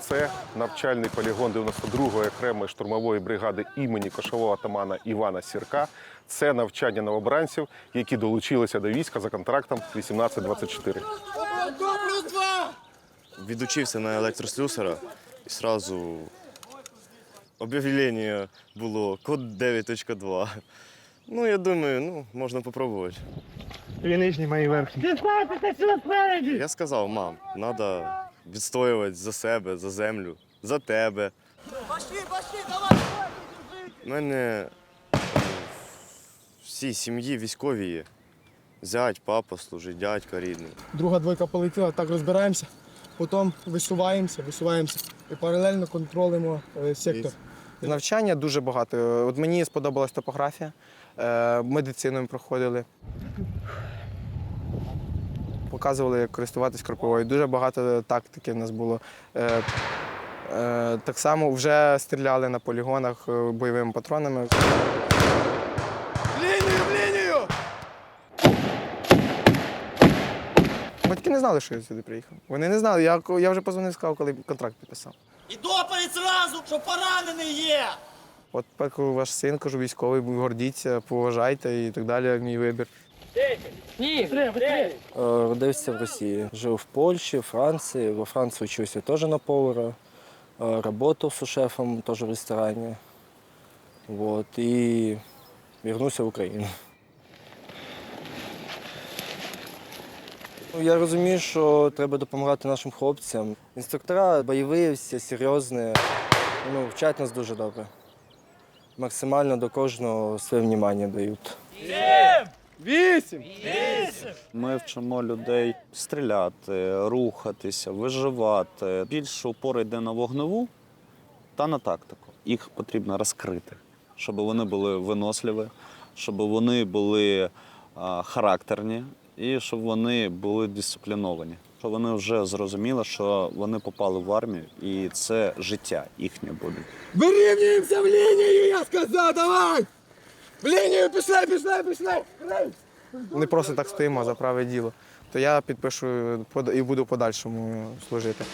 Це навчальний полігон 92-ї окремої штурмової бригади імені кошового атамана Івана Сірка. Це навчання новобранців, які долучилися до війська за контрактом 1824. Відучився на електрослюсара і одразу об'явлення було код 9.2. Ну, я думаю, ну, можна попробувати. Ліничні мої верхні. Я сказав, мам, треба відстоювати за себе, за землю, за тебе. У мене е, всі сім'ї військові є. Зять, папа служить, дядька рідний. Друга двойка полетіла, так розбираємося, потім висуваємося, висуваємося і паралельно контролюємо е, сектор. Навчання дуже багато. От мені сподобалась топографія, е, медицину ми проходили. Показували, як користуватись кропивою. Дуже багато тактики в нас було. Е, е, так само вже стріляли на полігонах бойовими патронами. Лінію, лінію! Батьки не знали, що я сюди приїхав. Вони не знали. Я, я вже позвонив, сказав, коли контракт підписав. І доповідь зразу, що поранений є. От так ваш син, кажу, військовий, гордіться, поважайте і так далі, мій вибір. Е, Родився в Росії. Жив в Польщі, Франції. Во Франції вчився теж на повара. Е, Работав сушефом теж в ресторані. Вот. І вернувся в Україну. Я розумію, що треба допомагати нашим хлопцям. Інструктора бойові, всі серйозні, ну, вчать нас дуже добре. Максимально до кожного своє внимання дають. Вісім! Ми вчимо людей стріляти, рухатися, виживати. Більше упор йде на вогневу та на тактику. Їх потрібно розкрити, щоб вони були виносливі, щоб вони були характерні і щоб вони були дисципліновані. Щоб вони вже зрозуміли, що вони попали в армію, і це життя їхнє буде. Вирівнюємося в лінію, я сказав, давай! В лінію пішли, пішли, пішли! Не просто так стоїмо за праве діло. То я підпишу і буду подальшому служити.